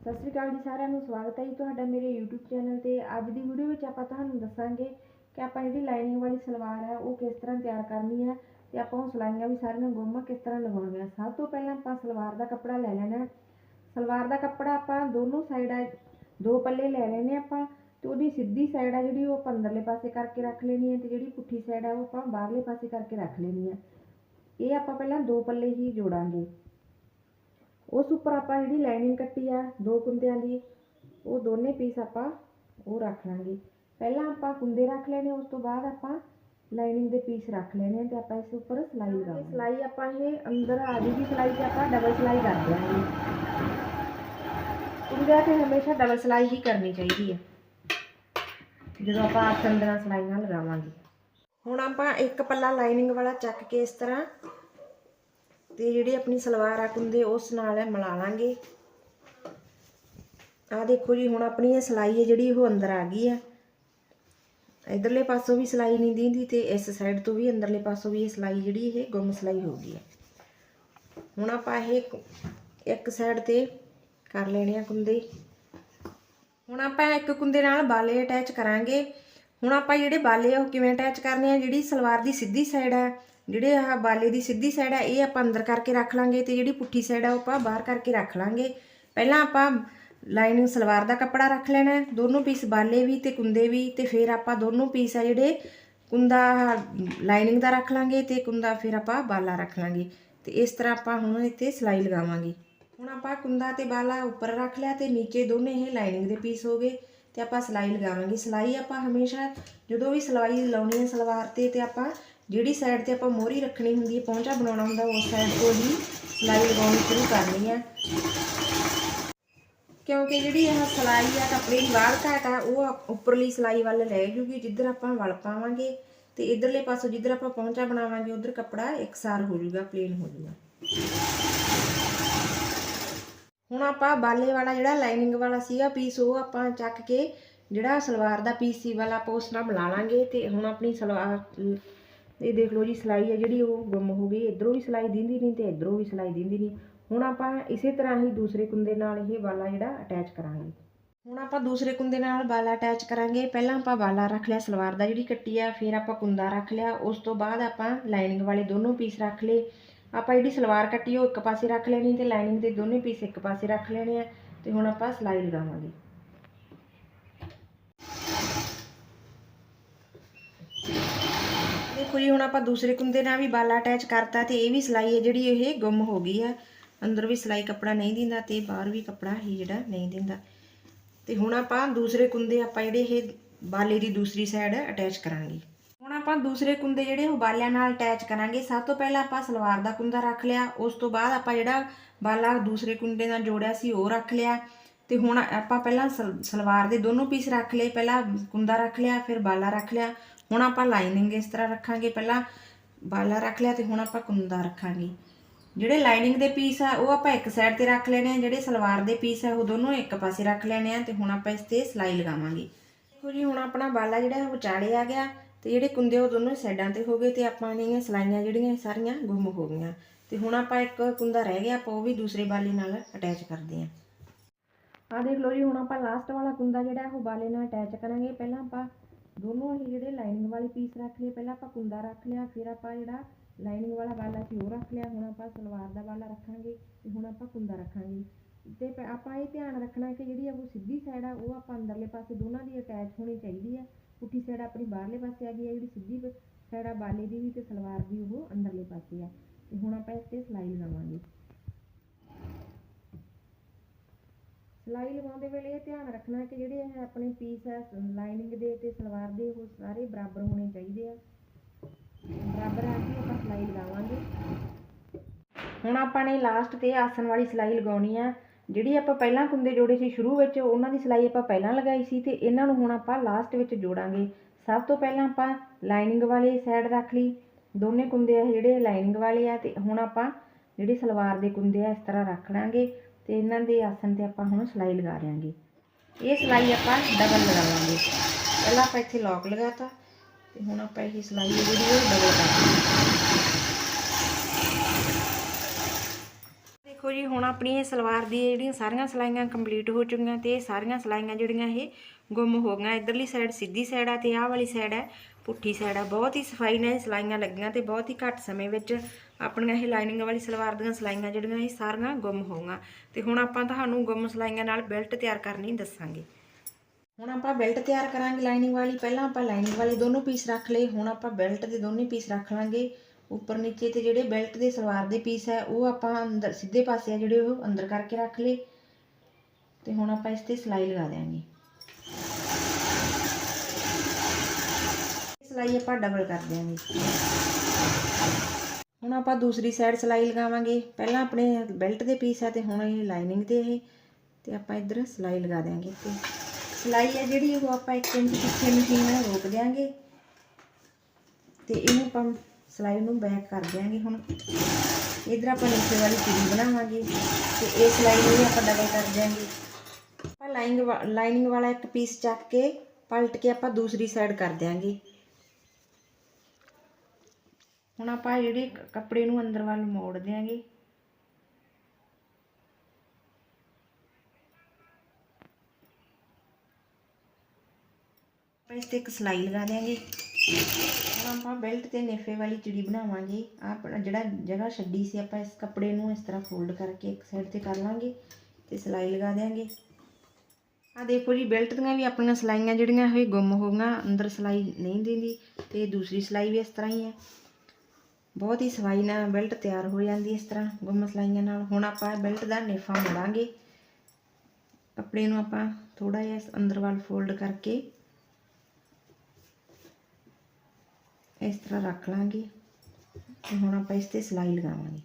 ਸਤਿ ਸ਼੍ਰੀ ਅਕਾਲ ਜੀ ਸਾਰਿਆਂ ਨੂੰ, ਸਵਾਗਤ ਹੈ ਜੀ ਤੁਹਾਡਾ ਮੇਰੇ YouTube ਚੈਨਲ ਤੇ। ਅੱਜ ਦੀ ਵੀਡੀਓ ਵਿੱਚ ਆਪਾਂ ਤੁਹਾਨੂੰ ਦੱਸਾਂਗੇ ਕਿ ਆਪਾਂ ਜਿਹੜੀ ਲਾਈਨਿੰਗ ਵਾਲੀ ਸਲਵਾਰ ਹੈ, ਉਹ ਕਿਸ ਤਰ੍ਹਾਂ ਤਿਆਰ ਕਰਨੀ ਹੈ ਤੇ ਆਪਾਂ ਉਹ ਸਲਾਈਆਂ ਵੀ ਸਾਰੀਆਂ ਗੁੰਮ ਕਿਸ ਤਰ੍ਹਾਂ ਲਗਾਉਣੀਆਂ ਸਭ ਤੋਂ ਪਹਿਲਾਂ ਆਪਾਂ ਸਲਵਾਰ ਦਾ ਕੱਪੜਾ ਲੈ ਲੈਣਾ ਸਲਵਾਰ ਦਾ ਕੱਪੜਾ ਆਪਾਂ ਦੋਨੋਂ ਸਾਈਡਾਂ ਦੋ ਪੱਲੇ ਲੈ ਲੈਣੇ ਆਪਾਂ ਤੇ ਉਹਦੀ ਸਿੱਧੀ ਸਾਈਡ ਆ ਜਿਹੜੀ ਉਹ ਪੰਦਰਲੇ ਪਾਸੇ ਕਰਕੇ ਰੱਖ ਲੈਣੀ ਹੈ ਤੇ ਜਿਹੜੀ ਪੁੱਠੀ ਸਾਈਡ ਆ ਉਹ ਆਪਾਂ ਬਾਹਰਲੇ ਪਾਸੇ ਕਰਕੇ ਰੱਖ ਲੈਣੀ ਹੈ। ਇਹ ਆਪਾਂ ਪਹਿਲਾਂ ਦੋ ਪੱਲੇ ਹੀ ਜੋੜਾਂਗੇ। ਉਸ ਉੱਪਰ ਆਪਾਂ ਜਿਹੜੀ ਲਾਈਨਿੰਗ ਕੱਟੀ ਆ ਦੋ ਕੁੰਦਿਆਂ ਦੀ ਉਹ ਦੋਨੇ ਪੀਸ ਆਪਾਂ ਉਹ ਰੱਖ ਲਾਂਗੇ। ਪਹਿਲਾਂ ਆਪਾਂ ਕੁੰਦੇ ਰੱਖ ਲੈਣੇ ਉਸ ਤੋਂ ਬਾਅਦ ਆਪਾਂ ਲਾਈਨਿੰਗ ਦੇ ਪੀਸ ਰੱਖ ਲੈਣੇ ਤੇ ਆਪਾਂ ਇਸ ਉੱਪਰ ਸਿਲਾਈ ਲਗਾਵਾਂਗੇ ਸਿਲਾਈ ਆਪਾਂ ਇਹ ਅੰਦਰ ਆ ਜੂਗੀ ਸਿਲਾਈ ਤੇ ਆਪਾਂ ਡਬਲ ਸਿਲਾਈ ਕਰ ਦਿਆਂਗੇ। ਕੁੰਦਿਆਂ ਤੇ ਹਮੇਸ਼ਾ ਡਬਲ ਸਿਲਾਈ ਹੀ ਕਰਨੀ ਚਾਹੀਦੀ ਹੈ ਜਦੋਂ ਆਪਾਂ ਆਸਨ ਦੇ ਨਾਲ ਸਿਲਾਈਆਂ ਲਗਾਵਾਂਗੇ। ਹੁਣ ਆਪਾਂ ਇੱਕ ਪੱਲਾ ਲਾਈਨਿੰਗ ਵਾਲਾ ਚੱਕ ਕੇ ਇਸ ਤਰ੍ਹਾਂ ਤੇ ਜਿਹੜੀ ਆਪਣੀ ਸਲਵਾਰ ਆ ਕੁੰਦੇ, ਉਸ ਨਾਲ ਮਿਲਾ ਲਾਂਗੇ। ਆ ਦੇਖੋ ਜੀ, ਹੁਣ ਆਪਣੀ ਇਹ ਸਲਾਈ ਹੈ ਜਿਹੜੀ, ਉਹ ਅੰਦਰ ਆ ਗਈ ਆ। ਇਧਰਲੇ ਪਾਸੋਂ ਵੀ ਸਲਾਈ ਨਹੀਂ ਦਿੰਦੀ ਤੇ ਇਸ ਸਾਈਡ ਤੋਂ ਵੀ, ਅੰਦਰਲੇ ਪਾਸੋਂ ਵੀ ਇਹ ਸਲਾਈ ਜਿਹੜੀ, ਇਹ ਗੁੰਮ ਸਲਾਈ ਹੋ ਗਈ ਹੈ ਹੁਣ ਆਪਾਂ ਇਹ ਇੱਕ ਸਾਈਡ ਤੇ ਕਰ ਲੈਣੇ ਆ ਕੁੰਦੇ। ਹੁਣ ਆਪਾਂ ਇੱਕ ਕੁੰਦੇ ਨਾਲ ਬਾਲੇ ਅਟੈਚ ਕਰਾਂਗੇ। ਹੁਣ ਆਪਾਂ ਜਿਹੜੇ ਬਾਲੇ ਆ, ਉਹ ਕਿਵੇਂ ਅਟੈਚ ਕਰਨੇ ਆ? ਜਿਹੜੀ ਸਲਵਾਰ ਦੀ ਸਿੱਧੀ ਸਾਈਡ ਆ ਜਿਹੜੇ ਆਹ ਬਾਲੇ ਦੀ ਸਿੱਧੀ ਸਾਈਡ ਹੈ ਇਹ ਆਪਾਂ ਅੰਦਰ ਕਰਕੇ ਰੱਖ ਲਾਂਗੇ ਤੇ ਜਿਹੜੀ ਪੁੱਠੀ ਸਾਈਡ ਆ ਉਹ ਆਪਾਂ ਬਾਹਰ ਕਰਕੇ ਰੱਖ ਲਾਂਗੇ। ਪਹਿਲਾਂ ਆਪਾਂ ਲਾਈਨਿੰਗ ਸਲਵਾਰ ਦਾ ਕੱਪੜਾ ਰੱਖ ਲੈਣਾ ਹੈ, ਦੋਨੋਂ ਪੀਸ ਬਾਲੇ ਵੀ ਤੇ ਕੁੰਦੇ ਵੀ ਤੇ ਫਿਰ ਆਪਾਂ ਦੋਨੋਂ ਪੀਸ ਆ ਜਿਹੜੇ ਕੁੰਦਾ ਲਾਈਨਿੰਗ ਦਾ ਰੱਖ ਲਾਂਗੇ ਤੇ ਕੁੰਦਾ ਫਿਰ ਆਪਾਂ ਬਾਲਾ ਰੱਖ ਲਾਂਗੇ। ਤੇ ਇਸ ਤਰ੍ਹਾਂ ਆਪਾਂ ਹੁਣ ਇੱਥੇ ਸਿਲਾਈ ਲਗਾਵਾਂਗੇ। ਹੁਣ ਆਪਾਂ ਕੁੰਦਾ ਤੇ ਬਾਲਾ ਉੱਪਰ ਰੱਖ ਲਿਆ ਤੇ ਨੀਚੇ ਦੋਨੇ ਇਹ ਲਾਈਨਿੰਗ ਦੇ ਪੀਸ ਹੋ ਗਏ ਤੇ ਆਪਾਂ ਸਿਲਾਈ ਲਗਾਵਾਂਗੇ। ਸਿਲਾਈ ਆਪਾਂ ਹਮੇਸ਼ਾ ਜਦੋਂ ਵੀ ਸਿਲਾਈ ਲਾਉਣੀ ਹੈ ਸਲਵਾਰ ਤੇ ਤੇ ਆਪਾਂ ਜਿਹੜੀ ਸਾਈਡ ਤੇ ਆਪਾਂ ਮੋਹਰੀ ਰੱਖਣੀ ਹੁੰਦੀ ਹੈ ਪਹੁੰਚਾ ਬਣਾਉਣਾ ਹੁੰਦਾ, ਉਸ ਸਾਈਡ ਤੋਂ ਹੀ ਸਿਲਾਈ ਲਗਾਉਣੀ ਸ਼ੁਰੂ ਕਰਨੀ ਹੈ ਕਿਉਂਕਿ ਜਿਹੜੀ ਇਹ ਸਿਲਾਈ ਆ, ਕੱਪੜੇ ਦੀ ਵਾਲ ਘਾਟ ਆ, ਉਹ ਉੱਪਰਲੀ ਸਿਲਾਈ ਵੱਲ ਰਹਿ ਜੂਗੀ, ਜਿੱਧਰ ਆਪਾਂ ਵਲ ਪਾਵਾਂਗੇ ਤੇ ਇਧਰਲੇ ਪਾਸੋਂ ਜਿੱਧਰ ਆਪਾਂ ਪਹੁੰਚਾ ਬਣਾਵਾਂਗੇ, ਉਧਰ ਕੱਪੜਾ ਇਕਸਾਰ ਹੋ ਜਾਊਗਾ ਪਲੇਨ ਹੋ ਜਾਊਗਾ ਹੁਣ ਆਪਾਂ ਬਾਲੇ ਵਾਲਾ ਜਿਹੜਾ ਲਾਈਨਿੰਗ ਵਾਲਾ ਸੀਗਾ ਪੀਸ ਉਹ ਆਪਾਂ ਚੱਕ ਕੇ ਜਿਹੜਾ ਸਲਵਾਰ ਦਾ ਪੀਸ ਸੀ, ਵਾਲਾ ਆਪਾਂ ਉਸ ਨਾਲ ਮਿਲਾ ਲਾਂਗੇ ਤੇ ਹੁਣ ਆਪਣੀ ਸਲਵਾਰ ਇਹ ਦੇਖ ਲਓ ਜੀ, ਸਿਲਾਈ ਹੈ ਜਿਹੜੀ ਉਹ ਗੁੰਮ ਹੋ ਗਈ, ਇਧਰੋਂ ਵੀ ਸਿਲਾਈ ਦਿੰਦੀ ਨਹੀਂ ਤੇ ਇਧਰੋਂ ਵੀ ਸਿਲਾਈ ਦਿੰਦੀ ਨਹੀਂ। ਹੁਣ ਆਪਾਂ ਇਸੇ ਤਰ੍ਹਾਂ ਹੀ ਦੂਸਰੇ ਕੁੰਦੇ ਨਾਲ ਇਹ ਵਾਲਾ ਜਿਹੜਾ ਅਟੈਚ ਕਰਾਂਗੇ। ਹੁਣ ਆਪਾਂ ਦੂਸਰੇ ਕੁੰਦੇ ਨਾਲ ਵਾਲਾ ਅਟੈਚ ਕਰਾਂਗੇ। ਪਹਿਲਾਂ ਆਪਾਂ ਵਾਲਾ ਰੱਖ ਲਿਆ, ਸਲਵਾਰ ਦਾ ਜਿਹੜੀ ਕੱਟੀ ਆ, ਫਿਰ ਆਪਾਂ ਕੁੰਦਾ ਰੱਖ ਲਿਆ। ਉਸ ਤੋਂ ਬਾਅਦ ਆਪਾਂ ਲਾਈਨਿੰਗ ਵਾਲੇ ਦੋਨੋਂ ਪੀਸ ਰੱਖ ਲਏ। ਆਪਾਂ ਜਿਹੜੀ ਸਲਵਾਰ ਕੱਟੀ ਉਹ ਇੱਕ ਪਾਸੇ ਰੱਖ ਲੈਣੀ ਤੇ ਲਾਈਨਿੰਗ ਦੇ ਦੋਨੇ ਪੀਸ ਇੱਕ ਪਾਸੇ ਰੱਖ ਲੈਣੇ ਆ। ਤੇ ਹੁਣ ਆਪਾਂ ਸਿਲਾਈ ਲਗਾਵਾਂਗੇ। ਦੇਖੋ ਜੀ, ਹੁਣ ਆਪਾਂ ਦੂਸਰੇ ਕੁੰਦੇ ਨਾਲ ਵੀ ਬਾਲਾ ਅਟੈਚ ਕਰਤਾ ਤੇ ਇਹ ਵੀ ਸਿਲਾਈ ਹੈ ਜਿਹੜੀ ਇਹ ਗੁੰਮ ਹੋ ਗਈ ਹੈ। ਅੰਦਰ ਵੀ ਸਿਲਾਈ ਕੱਪੜਾ ਨਹੀਂ ਦਿੰਦਾ ਤੇ ਬਾਹਰ ਵੀ ਕੱਪੜਾ ਹੀ ਜਿਹੜਾ ਨਹੀਂ ਦਿੰਦਾ। ਤੇ ਹੁਣ ਆਪਾਂ ਦੂਸਰੇ ਕੁੰਦੇ ਆਪਾਂ ਜਿਹੜੇ ਇਹ ਬਾਲੇ ਦੀ ਦੂਸਰੀ ਸਾਈਡ ਅਟੈਚ ਕਰਾਂਗੇ। ਹੁਣ ਆਪਾਂ ਦੂਸਰੇ ਕੁੰਦੇ ਜਿਹੜੇ ਉਹ ਬਾਲਿਆਂ ਨਾਲ ਅਟੈਚ ਕਰਾਂਗੇ। ਸਭ ਤੋਂ ਪਹਿਲਾਂ ਆਪਾਂ ਸਲਵਾਰ ਦਾ ਕੁੰਦਾ ਰੱਖ ਲਿਆ। ਉਸ ਤੋਂ ਬਾਅਦ ਆਪਾਂ ਜਿਹੜਾ ਬਾਲਾ ਦੂਸਰੇ ਕੁੰਡੇ ਨਾਲ ਜੋੜਿਆ ਸੀ ਉਹ ਰੱਖ ਲਿਆ। ਤੇ ਹੁਣ ਆਪਾਂ ਪਹਿਲਾਂ ਸਲ- ਸਲਵਾਰ ਦੇ ਦੋਨੋਂ ਪੀਸ ਰੱਖ ਲਏ, ਪਹਿਲਾਂ ਕੁੰਦਾ ਰੱਖ ਲਿਆ, ਫਿਰ ਬਾਲਾ ਰੱਖ ਲਿਆ। ਹੁਣ ਆਪਾਂ ਲਾਈਨਿੰਗ ਇਸ ਤਰ੍ਹਾਂ ਰੱਖਾਂਗੇ, ਪਹਿਲਾਂ ਬਾਲਾ ਰੱਖ ਲਿਆ ਤੇ ਹੁਣ ਆਪਾਂ ਕੁੰਦਾ ਰੱਖਾਂਗੇ। ਜਿਹੜੇ ਲਾਈਨਿੰਗ ਦੇ ਪੀਸ ਆ, ਉਹ ਆਪਾਂ ਇੱਕ ਸਾਈਡ ਤੇ ਰੱਖ ਲੈਣੇ ਆ, ਜਿਹੜੇ ਸਲਵਾਰ ਦੇ ਪੀਸ ਆ, ਉਹ ਦੋਨੋਂ ਇੱਕ ਪਾਸੇ ਰੱਖ ਲੈਣੇ ਆ ਤੇ ਹੁਣ ਆਪਾਂ ਇਸ ਤੇ ਸਿਲਾਈ ਲਗਾਵਾਂਗੇ। ਦੇਖੋ ਜੀ, ਹੁਣ ਆਪਣਾ ਬਾਲਾ ਜਿਹੜਾ ਉਹ ਵਿਚਾਲੇ ਆ ਗਿਆ ਤੇ ਜਿਹੜੇ ਕੁੰਦੇ ਉਹ ਦੋਨੋਂ ਸਾਈਡਾਂ ਤੇ ਹੋ ਗਏ ਤੇ ਆਪਾਂ ਦੀਆਂ ਸਲਾਈਆਂ ਜਿਹੜੀਆਂ, ਸਾਰੀਆਂ ਗੁੰਮ ਹੋ ਗਈਆਂ। ਤੇ ਹੁਣ ਆਪਾਂ ਇੱਕ ਕੁੰਦਾ ਰਹਿ ਗਿਆ, ਆਪਾਂ ਉਹ ਵੀ ਦੂਸਰੇ ਬਾਲੇ ਨਾਲ ਅਟੈਚ ਕਰਦੇ ਆਂ। ਆ ਦੇਖ ਲਓ ਜੀ, ਹੁਣ ਆਪਾਂ ਲਾਸਟ ਵਾਲਾ ਕੁੰਦਾ ਜਿਹੜਾ ਉਹ ਬਾਲੇ ਨਾਲ ਅਟੈਚ ਕਰਾਂਗੇ। ਪਹਿਲਾਂ ਆਪਾਂ ਦੋਨੋਂ ਹੀ ਜਿਹੜੇ ਲਾਈਨਿੰਗ ਵਾਲੇ ਪੀਸ ਰੱਖ ਲਏ ਪਹਿਲਾਂ ਆਪਾਂ ਕੁੰਦਾ ਰੱਖ ਲਿਆ, ਫਿਰ ਆਪਾਂ ਜਿਹੜਾ ਲਾਈਨਿੰਗ ਵਾਲਾ ਬਾਲਾ ਸੀ, ਉਹ ਰੱਖ ਲਿਆ। ਹੁਣ ਆਪਾਂ ਸਲਵਾਰ ਦਾ ਬਾਲਾ ਰੱਖਾਂਗੇ ਤੇ ਹੁਣ ਆਪਾਂ ਕੁੰਦਾ ਰੱਖਾਂਗੇ। ਤੇ ਪ- ਆਪਾਂ ਇਹ ਧਿਆਨ ਰੱਖਣਾ ਕਿ ਜਿਹੜੀ ਉਹ ਸਿੱਧੀ ਸਾਈਡ ਆ, ਉਹ ਆਪਾਂ ਅੰਦਰਲੇ ਪਾਸੇ ਦੋਨਾਂ ਦੀ ਅਟੈਚ ਹੋਣੀ ਚਾਹੀਦੀ ਹੈ ਪੁੱਠੀ ਸਾਈਡ ਆਪਣੀ ਬਾਹਰਲੇ ਪਾਸੇ ਆ ਗਈ ਆ, ਜਿਹੜੀ ਸਿੱਧੀ ਸਾਈਡ ਆ ਬਾਲੇ ਦੀ ਵੀ ਤੇ ਸਲਵਾਰ ਦੀ, ਉਹ ਅੰਦਰਲੇ ਪਾਸੇ ਆ। ਤੇ ਹੁਣ ਆਪਾਂ ਇਸ ਤੇ ਸਿਲਾਈ ਲਗਾਵਾਂਗੇ ਸਿਲਾਈ ਲਗਾਉਂਦੇ ਵੇਲੇ ਇਹ ਧਿਆਨ ਰੱਖਣਾ ਕਿ ਜਿਹੜੇ ਇਹ ਆਪਣੇ ਪੀਸ ਆ ਲਾਈਨਿੰਗ ਦੇ ਤੇ ਸਲਵਾਰ ਦੇ, ਉਹ ਸਾਰੇ ਬਰਾਬਰ ਹੋਣੇ ਚਾਹੀਦੇ ਆ। ਬਰਾਬਰ ਆ ਕੇ ਆਪਾਂ ਸਿਲਾਈ ਲਗਾਵਾਂਗੇ। ਹੁਣ ਆਪਾਂ ਨੇ ਲਾਸਟ ਤੇ ਆਸਨ ਵਾਲੀ ਸਿਲਾਈ ਲਗਾਉਣੀ ਆ। ਜਿਹੜੀ ਆਪਾਂ ਪਹਿਲਾਂ ਕੁੰਦੇ ਜੋੜੇ ਸੀ ਸ਼ੁਰੂ ਵਿੱਚ, ਉਹਨਾਂ ਦੀ ਸਿਲਾਈ ਆਪਾਂ ਪਹਿਲਾਂ ਲਗਾਈ ਸੀ ਤੇ ਇਹਨਾਂ ਨੂੰ ਹੁਣ ਆਪਾਂ ਲਾਸਟ ਵਿੱਚ ਜੋੜਾਂਗੇ। ਸਭ ਤੋਂ ਪਹਿਲਾਂ ਆਪਾਂ ਲਾਈਨਿੰਗ ਵਾਲੀ ਸਾਈਡ ਰੱਖ ਲਈ। ਦੋਨੇ ਕੁੰਦੇ ਆ ਜਿਹੜੇ ਲਾਈਨਿੰਗ ਵਾਲੇ ਆ ਤੇ ਹੁਣ ਆਪਾਂ ਜਿਹੜੇ ਸਲਵਾਰ ਦੇ ਕੁੰਦੇ ਆ, ਇਸ ਤਰ੍ਹਾਂ ਰੱਖ ਲਾਂਗੇ। ਤੇ ਇਹਨਾਂ ਦੇ ਆਸਨ ਤੇ ਆਪਾਂ ਹੁਣ ਸਿਲਾਈ ਲਗਾ ਦਿਆਂਗੇ। ਇਹ ਸਿਲਾਈ ਆਪਾਂ ਡਬਲ ਲਗਾਵਾਂਗੇ। ਪਹਿਲਾਂ ਆਪਾਂ ਇੱਥੇ ਲੌਕ ਲਗਾਤਾ ਤੇ ਹੁਣ ਆਪਾਂ ਇਹ ਸਿਲਾਈ ਹੈ ਜਿਹੜੀ ਉਹ ਡਬਲ ਕਰਾਂਗੇ ਦੇਖੋ ਜੀ, ਹੁਣ ਆਪਣੀ ਇਹ ਸਲਵਾਰ ਦੀ ਜਿਹੜੀਆਂ ਸਾਰੀਆਂ ਸਲਾਈਆਂ ਕੰਪਲੀਟ ਹੋ ਚੁੱਕੀਆਂ ਤੇ ਇਹ ਸਾਰੀਆਂ ਸਲਾਈਆਂ ਜਿਹੜੀਆਂ ਇਹ ਗੁੰਮ ਹੋ ਗਈਆਂ। ਇਧਰਲੀ ਸਾਈਡ ਸਿੱਧੀ ਸਾਈਡ ਆ ਤੇ ਆਹ ਵਾਲੀ ਸਾਈਡ ਹੈ ਪੁੱਠੀ ਸਾਈਡ ਆ। ਬਹੁਤ ਹੀ ਸਫ਼ਾਈ ਨਾਲ ਇਹ ਸਲਾਈਆਂ ਲੱਗੀਆਂ ਤੇ ਬਹੁਤ ਹੀ ਘੱਟ ਸਮੇਂ ਵਿੱਚ ਆਪਣੀਆਂ ਇਹ ਲਾਈਨਿੰਗ ਵਾਲੀ ਸਲਵਾਰ ਦੀਆਂ ਸਲਾਈਆਂ ਜਿਹੜੀਆਂ ਇਹ ਸਾਰੀਆਂ ਗੁੰਮ ਹੋ ਗਈਆਂ। ਤੇ ਹੁਣ ਆਪਾਂ ਤੁਹਾਨੂੰ ਗੁੰਮ ਸਲਾਈਆਂ ਨਾਲ ਬੈਲਟ ਤਿਆਰ ਕਰਨੀ ਦੱਸਾਂਗੇ। ਹੁਣ ਆਪਾਂ ਬੈਲਟ ਤਿਆਰ ਕਰਾਂਗੇ ਲਾਈਨਿੰਗ ਵਾਲੀ। ਪਹਿਲਾਂ ਆਪਾਂ ਲਾਈਨਿੰਗ ਵਾਲੇ ਦੋਨੋਂ ਪੀਸ ਰੱਖ ਲਏ, ਹੁਣ ਆਪਾਂ ਬੈਲਟ ਦੇ ਦੋਨੇ ਪੀਸ ਰੱਖ ਲਾਂਗੇ। ਉੱਪਰ ਨੀਚੇ ਤੇ ਜਿਹੜੇ ਬੈਲਟ ਦੇ ਸਲਵਾਰ ਦੇ ਪੀਸ ਹੈ, ਉਹ ਆਪਾਂ ਅੰਦਰ ਸਿੱਧੇ ਪਾਸੇ ਆ ਜਿਹੜੇ ਉਹ ਅੰਦਰ ਕਰਕੇ ਰੱਖ ਲਏ। ਤੇ ਹੁਣ ਆਪਾਂ ਇਸ ਤੇ ਸਿਲਾਈ ਲਗਾ ਦਿਆਂਗੇ। ਸਿਲਾਈ ਆਪਾਂ ਡਬਲ ਕਰ ਦਿਆਂਗੇ। ਹੁਣ ਆਪਾਂ ਦੂਸਰੀ ਸਾਈਡ ਸਿਲਾਈ ਲਗਾਵਾਂਗੇ। ਪਹਿਲਾਂ ਆਪਣੇ ਬੈਲਟ ਦੇ ਪੀਸ ਹੈ ਤੇ ਹੁਣ ਇਹ ਲਾਈਨਿੰਗ ਦੇ ਇਹ। ਤੇ ਆਪਾਂ ਇੱਧਰ ਸਿਲਾਈ ਲਗਾ ਦਿਆਂਗੇ ਤੇ ਸਿਲਾਈ ਹੈ ਜਿਹੜੀ, ਉਹ ਆਪਾਂ 1 ਇੰਚ ਪਿੱਛੇ ਮਸ਼ੀਨ ਨਾਲ ਰੋਕ ਦਿਆਂਗੇ। ਤੇ ਇਹਨੂੰ ਆਪਾਂ ਸਿਲਾਈ ਨੂੰ ਬੈਕ ਕਰ ਦਿਆਂਗੇ ਹੁਣ। ਇਧਰ ਆਪਾਂ ਨੀਚੇ ਵਾਲੀ ਚੂੜੀ ਬਣਾਵਾਂਗੇ ਤੇ ਇਹ ਸਿਲਾਈ ਨੂੰ ਵੀ ਆਪਾਂ ਡਬਲ ਕਰ ਦਿਆਂਗੇ। ਆਪਾਂ ਲਾਈਨਿੰਗ ਲਾਈਨਿੰਗ ਵਾਲਾ ਇੱਕ ਪੀਸ ਚੱਕ ਕੇ ਪਲਟ ਕੇ ਆਪਾਂ ਦੂਸਰੀ ਸਾਈਡ ਕਰ ਦਿਆਂਗੇ। ਹੁਣ ਆਪਾਂ ਜਿਹੜੇ ਕੱਪੜੇ ਨੂੰ ਅੰਦਰ ਵੱਲ ਮੋੜ ਦਿਆਂਗੇ। ਆਪਾਂ ਇਸ ਤੇ ਇੱਕ ਸਿਲਾਈ ਲਗਾ ਦਿਆਂਗੇ। ਹੁਣ ਆਪਾਂ ਬੈਲਟ ਤੇ ਨੇਫੇ ਵਾਲੀ ਚਿੜੀ ਬਣਾਵਾਂਗੇ। ਆਪਣਾ ਜਿਹੜਾ ਜਗ੍ਹਾ ਛੱਡੀ ਸੀ, ਆਪਾਂ ਇਸ ਕੱਪੜੇ ਨੂੰ ਇਸ ਤਰ੍ਹਾਂ ਫੋਲਡ ਕਰਕੇ ਇੱਕ ਸਾਈਡ ਤੇ ਕਰ ਲਾਂਗੇ ਤੇ ਸਿਲਾਈ ਲਗਾ ਦਿਆਂਗੇ। ਆ ਦੇਖੋ ਜੀ ਬੈਲਟ ਦੀਆਂ ਵੀ ਆਪਣੀਆਂ ਸਿਲਾਈਆਂ ਜਿਹੜੀਆਂ, ਇਹ ਗੁੰਮ ਹੋ ਗਈਆਂ, ਅੰਦਰ ਸਿਲਾਈ ਨਹੀਂ ਦਿੰਦੀ ਤੇ ਦੂਸਰੀ ਸਿਲਾਈ ਵੀ ਇਸ ਤਰ੍ਹਾਂ ਹੀ ਹੈ। ਬਹੁਤ ਹੀ ਸਵਾਈ ਨਾਲ ਬੈਲਟ ਤਿਆਰ ਹੋ ਜਾਂਦੀ ਇਸ ਤਰ੍ਹਾਂ ਗੁੰਮ ਸਲਾਈਆਂ ਨਾਲ। ਹੁਣ ਆਪਾਂ ਬੈਲਟ ਦਾ ਨੇਫਾ ਮੋੜਾਂਗੇ। ਕੱਪੜੇ ਨੂੰ ਆਪਾਂ ਥੋੜਾ ਜਿਹਾ ਅੰਦਰ ਵੱਲ ਫੋਲਡ ਕਰਕੇ ਇਸ ਤਰ੍ਹਾਂ ਰੱਖ ਲਾਂਗੇ ਤੇ ਹੁਣ ਆਪਾਂ ਇਸ ਤੇ ਸਿਲਾਈ ਲਗਾਵਾਂਗੇ।